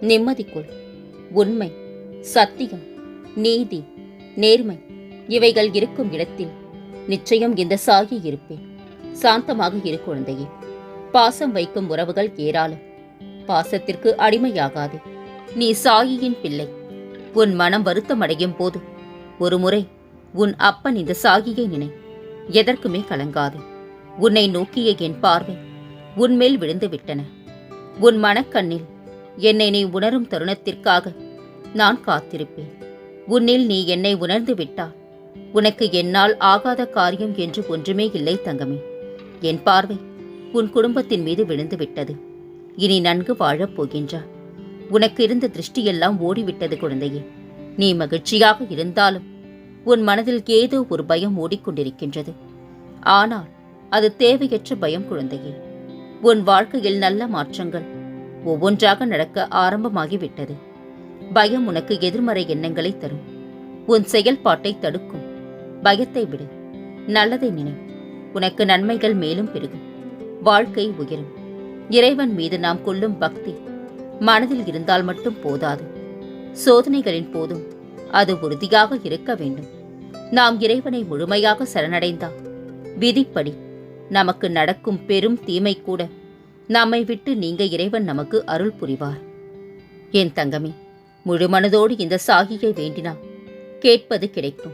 நிம்மதிக்குள் உண்மை சத்தியம் நீதி நேர்மை இவைகள் இருக்கும் இடத்தில் நிச்சயம் இந்த சாகி இருப்பேன். சாந்தமாக இரு குழந்தையே. பாசம் வைக்கும் உறவுகள் ஏராளம். பாசத்திற்கு அடிமையாகாதே. நீ சாயியின் பிள்ளை. உன் மனம் வருத்தமடையும் போது ஒரு முறை உன் அப்பன் இந்த சாகியை நினை. எதற்குமே கலங்காது. உன்னை நோக்கிய என் பார்வை உன்மேல் விழுந்து விட்டன. உன் மனக்கண்ணில் என்னை நீ உணரும் தருணத்திற்காக நான் காத்திருப்பேன். உன்னில் நீ என்னை உணர்ந்து விட்டால் உனக்கு என்னால் ஆகாத காரியம் என்று ஒன்றுமே இல்லை தங்கமே. என் பார்வை உன் குடும்பத்தின் மீது விழுந்து விட்டது. இனி நன்கு வாழப் போகின்றாய். உனக்கு இருந்த திருஷ்டியெல்லாம் ஓடிவிட்டது குழந்தையே. நீ மகிழ்ச்சியாக இருந்தாலும் உன் மனதில் ஏதோ ஒரு பயம் ஓடிக்கொண்டிருக்கின்றது. ஆனால் அது தேவையற்ற பயம் குழந்தையே. உன் வாழ்க்கையில் நல்ல மாற்றங்கள் ஒவ்வொன்றாக நடக்க ஆரம்பமாகிவிட்டது. பயம் உனக்கு எதிர்மறை எண்ணங்களை தரும். உன் செயல்பாட்டை தடுக்கும். பயத்தை விடு. நல்லதை நினை. உனக்கு நன்மைகள் மேலும் பெருகும். வாழ்க்கை உயரும். இறைவன் மீது நாம் கொள்ளும் பக்தி மனதில் இருந்தால் மட்டும் போதாது. சோதனைகளின் போதும் அது உறுதியாக இருக்க வேண்டும். நாம் இறைவனை முழுமையாக சரணடைந்தால் விதிப்படி நமக்கு நடக்கும் பெரும் தீமை கூட நம்மை விட்டு நீங்க இறைவன் நமக்கு அருள் புரிவார். என் தங்கமே முழு மனதோடு இந்த சாகியை வேண்டினால் கேட்பது கிடைக்கும்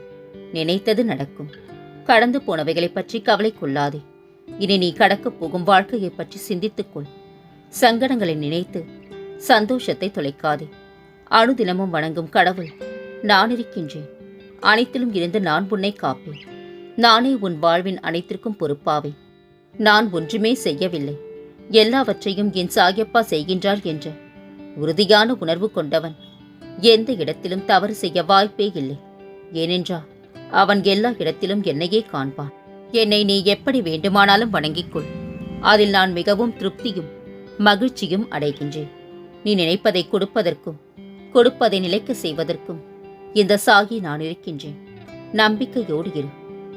நினைத்தது நடக்கும். கடந்து போனவைகளைப் பற்றி கவலை கொள்ளாதே. இனி நீ கடக்கப் போகும் வாழ்க்கையைப் பற்றி சிந்தித்துக்கொள் சங்கடங்களை நினைத்து சந்தோஷத்தை தொலைக்காதே. அணுதினமும் வணங்கும் கடவுள் நான் இருக்கின்றேன். அனைத்திலும் இருந்து நான் உன்னை காப்பேன். நானே உன் வாழ்வின் அனைத்திற்கும் பொறுப்பாவேன் நான் ஒன்றுமே செய்யவில்லை. எல்லாவற்றையும் என் சாயப்பா செய்கின்றார் என்ற. உறுதியான உணர்வு கொண்டவன். எந்த இடத்திலும் தவறு செய்ய வாய்ப்பே இல்லை. ஏனென்றால் அவன் எல்லா இடத்திலும் என்னையே காண்பான். என்னை நீ எப்படி வேண்டுமானாலும் வணங்கிக் கொள் அதில் நான் மிகவும் திருப்தியும் மகிழ்ச்சியும் அடைகின்றேன். நீ நினைப்பதை கொடுப்பதற்கும் கொடுப்பதை நிலைக்க செய்வதற்கும் இந்த சாகி நான் இருக்கின்றேன். நம்பிக்கையோடு இரு.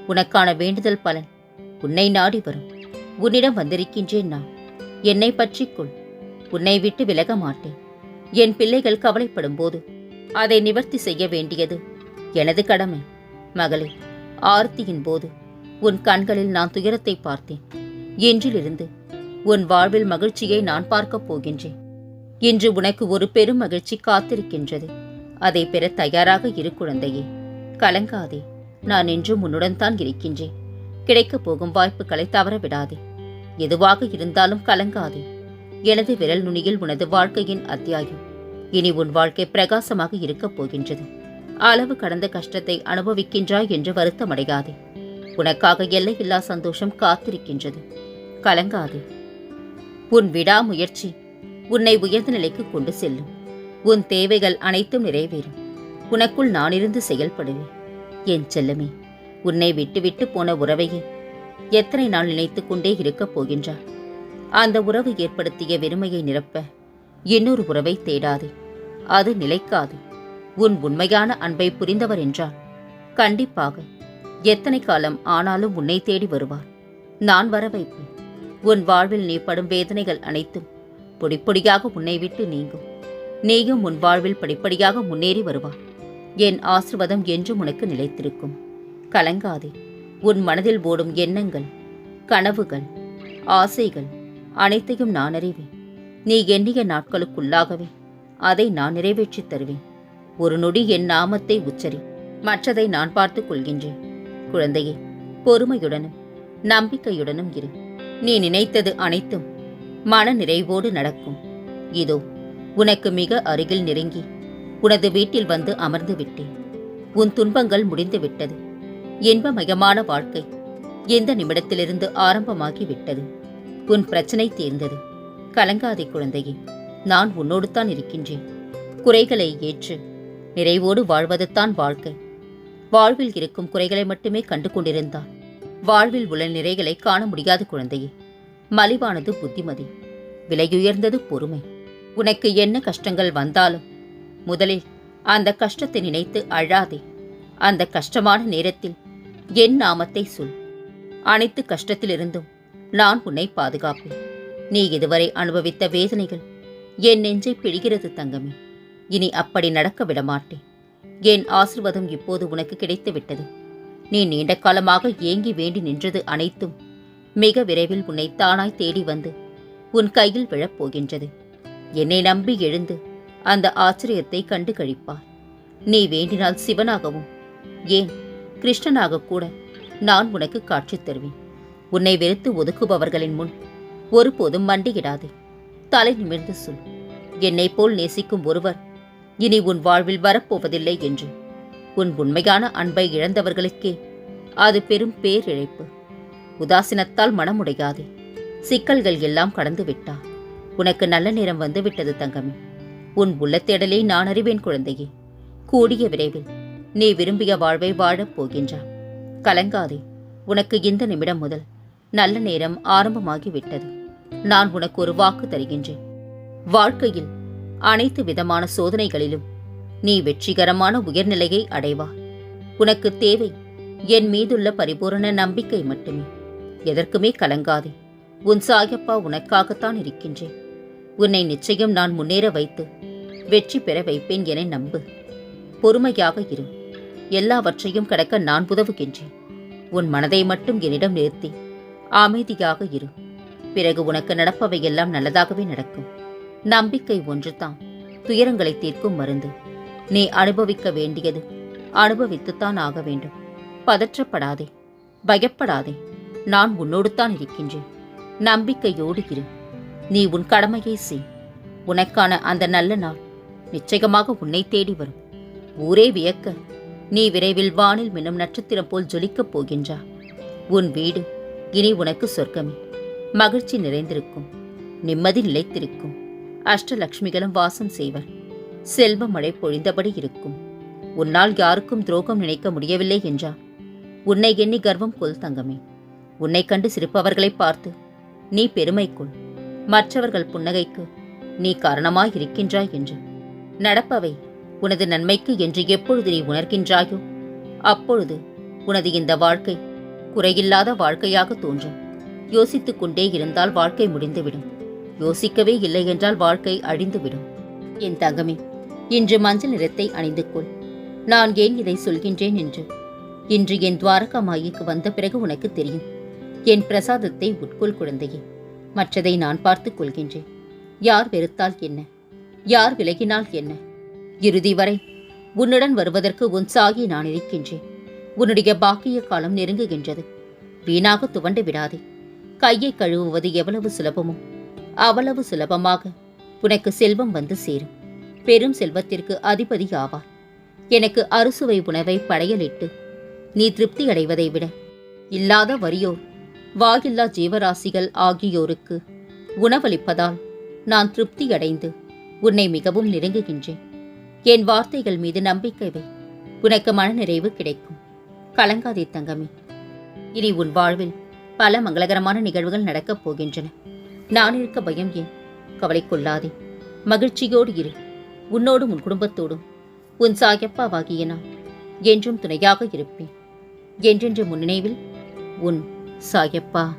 உனக்கான வேண்டுதல் பலன் உன்னை நாடி வரும். உன்னிடம் வந்திருக்கின்றேன் நான். என்னை பற்றிக்கொள் உன்னை விட்டு விலக மாட்டேன். என் பிள்ளைகள் கவலைப்படும் போது அதை நிவர்த்தி செய்ய வேண்டியது எனது கடமை. மகளே ஆர்த்தியின் போது உன் கண்களில் நான் துயரத்தை பார்த்தேன். இன்றிலிருந்து உன் வாழ்வில் மகிழ்ச்சியை நான் பார்க்கப் போகின்றேன். இன்று உனக்கு ஒரு பெரும் மகிழ்ச்சி காத்திருக்கின்றது. அதை பெற தயாராக இரு குழந்தையே. கலங்காதே. நான் என்றும் உன்னுடன் தான் இருக்கின்றேன். கிடைக்கப் போகும் வாய்ப்புகளை தவற விடாதே எதுவாக இருந்தாலும் கலங்காதே. எனது விரல் நுனியில் உனது வாழ்க்கையின் அத்தியாயம். இனி உன் வாழ்க்கை பிரகாசமாக இருக்கப் போகின்றது. அளவு கடந்த கஷ்டத்தை அனுபவிக்கின்றாய் என்று வருத்தமடையாதே. உனக்காக எல்லையில்லா சந்தோஷம் காத்திருக்கின்றது. கலங்காதே. உன் விடாமுயற்சி உன்னை உயர்ந்த நிலைக்கு கொண்டு செல்லும். உன் தேவைகள் அனைத்தும் நிறைவேறும். உனக்குள் நானிருந்து செயல்படுவேன். என் செல்லமே உன்னை விட்டுவிட்டு போன உறவையே எத்தனை நாள் நினைத்துக் கொண்டே இருக்கப் போகின்றார் அந்த உறவு ஏற்படுத்திய வெறுமையை நிரப்ப இன்னொரு உறவை தேடாதே. அது நிலைக்காது. உன் உண்மையான அன்பை புரிந்தவர் என்றால் கண்டிப்பாக எத்தனை காலம் ஆனாலும் உன்னை தேடி வருவார். நான் வர வைப்பேன். உன் வாழ்வில் நீ படும் வேதனைகள் அனைத்தும் பொடிப்பொடியாக உன்னை விட்டு நீங்கும். நீயும் உன் வாழ்வில் படிப்படியாக முன்னேறி வருவார் என் ஆசிர்வாதம் என்றும் உனக்கு நிலைத்திருக்கும். கலங்காதே. உன் மனதில் ஓடும் எண்ணங்கள் கனவுகள் ஆசைகள் அனைத்தையும் நான் அறிவேன். நீ எண்ணிய நாட்களுக்குள்ளாகவே அதை நான் நிறைவேற்றித் தருவேன். ஒரு நொடி என் நாமத்தை உச்சரி மற்றதை நான் பார்த்துக் கொள்கின்றேன். குழந்தையே பொறுமையுடனும் நம்பிக்கையுடனும் இரு. நீ நினைத்தது அனைத்தும் மன நிறைவோடு நடக்கும். இதோ உனக்கு மிக அருகில் நெருங்கி உனது வீட்டில் வந்து அமர்ந்து விட்டேன். உன் துன்பங்கள் முடிந்து விட்டது. இன்பமயமான வாழ்க்கை எந்த நிமிடத்திலிருந்து ஆரம்பமாகி விட்டது உன் பிரச்சனை தீர்ந்தது. கலங்காதே குழந்தையே நான் உன்னோடு தான் இருக்கின்றேன். குறைகளை ஏற்று நிறைவோடு வாழ்வதுதான் வாழ்க்கை. வாழ்வில் இருக்கும் குறைகளை மட்டுமே கண்டு கொண்டிருந்தார் வாழ்வில் உள்ள நிறைகளை காண முடியாத குழந்தையே மலிவானது புத்திமதி விலையுயர்ந்தது பொறுமை. உனக்கு என்ன கஷ்டங்கள் வந்தாலும் முதலில் அந்த கஷ்டத்தை நினைத்து அழாதே. அந்த கஷ்டமான நேரத்தில் என் நாமத்தை சொல். அனைத்து கஷ்டத்திலிருந்தும் நான் உன்னை பாதுகாப்பேன். நீ இதுவரை அனுபவித்த வேதனைகள் என் நெஞ்சை பிழிகிறது தங்கமே. இனி அப்படி நடக்க விடமாட்டேன். என் ஆசிர்வாதம் இப்போது உனக்கு கிடைத்து விட்டது நீ நீண்ட காலமாக ஏங்கி வேண்டி நின்றது அனைத்தும் மிக விரைவில் உன்னை தானாய் தேடி வந்து உன் கையில் விழப் போகின்றது என்னை நம்பி எழுந்து அந்த ஆச்சரியத்தை கண்டு கழிப்பார் நீ வேண்டினால் சிவனாகவும் ஏன் கிருஷ்ணனாக கூட நான் உனக்கு காட்சி தருவேன். உன்னை வெறுத்து ஒதுக்குபவர்களின் முன் ஒருபோதும் மண்டியிடாதே. தலை நிமிர்ந்து சொல். என்னைப் போல் நேசிக்கும் ஒருவர் இனி உன் வாழ்வில் வரப்போவதில்லை என்று. உன் உண்மையான அன்பை இழந்தவர்களுக்கே அது பெரும் பேரிழைப்பு. உதாசீனத்தால் மனமுடையாதே. சிக்கல்கள் எல்லாம் கடந்து விட்டா உனக்கு நல்ல நேரம் வந்து விட்டது தங்கமே. உன் உள்ளத்தேடலை நான் அறிவேன் குழந்தையே. கூடிய விரைவில் நீ விரும்பிய வாழ்வை வாழப் போகின்றாய். கலங்காதே உனக்கு இந்த நிமிடம் முதல் நல்ல நேரம் ஆரம்பமாகிவிட்டது. நான் உனக்கு ஒரு வாக்கு தருகின்றேன். வாழ்க்கையில் அனைத்து விதமான சோதனைகளிலும் நீ வெற்றிகரமான உயர்நிலையை அடைவாய் உனக்கு தேவை என் மீதுள்ள பரிபூரண நம்பிக்கை மட்டுமே. எதற்குமே கலங்காதே உன் சாயப்பா உனக்காகத்தான் இருக்கின்றேன். உன்னை நிச்சயம் நான் முன்னேற வைத்து வெற்றி பெற வைப்பேன் என நம்பு. பொறுமையாக இரு. எல்லாவற்றையும் கடக்க நான் உதவுகின்றேன். உன் மனதை மட்டும் என்னிடம் நிறுத்தி அமைதியாக இரு. பிறகு உனக்கு நடப்பவையெல்லாம் நல்லதாகவே நடக்கும். நம்பிக்கை ஒன்றுதான் துயரங்களை தீர்க்கும் மருந்து. நீ அனுபவிக்க வேண்டியது அனுபவித்துத்தான் ஆக வேண்டும். பதற்றப்படாதே பயப்படாதே நான் உன்னோடுத்தான் இருக்கின்றேன். நம்பிக்கையோடு இரு. நீ உன் கடமையை செய். உனக்கான அந்த நல்ல நாள் நிச்சயமாக உன்னை தேடி வரும். ஊரே வியக்க. நீ விரைவில் வானில் மின்னும் நட்சத்திரம் போல் ஜொலிக்கப் போகின்றா. உன் வீடு இனி உனக்கு சொர்க்கமே. மகிழ்ச்சி நிறைந்திருக்கும். நிம்மதி நிலைத்திருக்கும். அஷ்டலக்ஷ்மிகளும் வாசம் செய்வர். செல்வ மழை பொழிந்தபடி இருக்கும். உன்னால் யாருக்கும் துரோகம் நினைக்க முடியவில்லை என்றா. உன்னை எண்ணி கர்வம் கொள் தங்கமே. உன்னை கண்டு சிரிப்பவர்களை பார்த்து நீ பெருமை கொள் மற்றவர்கள் புன்னகைக்கு நீ காரணமாய் இருக்கின்றாய் என்று. நடப்பவை உனது நன்மைக்கு என்று எப்பொழுது நீ உணர்கின்றாயோ அப்பொழுது உனது இந்த வாழ்க்கை குறையில்லாத வாழ்க்கையாக தோன்றும். யோசித்துக் கொண்டே இருந்தால் வாழ்க்கை முடிந்துவிடும். யோசிக்கவே இல்லை என்றால் வாழ்க்கை அழிந்துவிடும். என் தங்கமே இன்று மஞ்சள் நிறத்தை அணிந்து கொள் நான் ஏன் இதை சொல்கின்றேன் என்று? இன்று என் துவாரகா மாயிக்கு வந்த பிறகு உனக்கு தெரியும். என் பிரசாதத்தை உட்கொள் குழந்தையே. மற்றதை நான் பார்த்துக் கொள்கின்றேன். யார் வெறுத்தால் என்ன? யார் விலகினால் என்ன? இறுதி வரை உன்னுடன் வருவதற்கு உன் சாகி நான் இருக்கின்றேன். உன்னுடைய பாக்கிய காலம் நெருங்குகின்றது. வீணாக துவண்டு விடாதே. கையை கழுவுவது எவ்வளவு சுலபமோ அவ்வளவு சுலபமாக உனக்கு செல்வம் வந்து சேரும். பெரும் செல்வத்திற்கு அதிபதி ஆவார். எனக்கு அறுசுவை உணவை படையலிட்டு நீ திருப்தி அடைவதை விட இல்லாத வறியோர் வாயில்லா ஜீவராசிகள் ஆகியோருக்கு உணவளிப்பதால் நான் திருப்தியடைந்து உன்னை மிகவும் நெருங்குகின்றேன். என் வார்த்தைகள் மீது நம்பிக்கை வை. உனக்கு மனநிறைவு கிடைக்கும். கலங்காதே தங்கமே. இனி உன் வாழ்வில் பல மங்களகரமான நிகழ்வுகள் நடக்கப் போகின்றன. நான் இருக்க பயம் ஏன்? கவலை கொள்ளாதே. மகிழ்ச்சியோடு இரு. உன்னோடும் உன் குடும்பத்தோடும். உன் சாயப்பாவாகிய நான் என்றும் துணையாக இருப்பேன். என்றென்று முன்னினைவில் உன் சாயப்பா.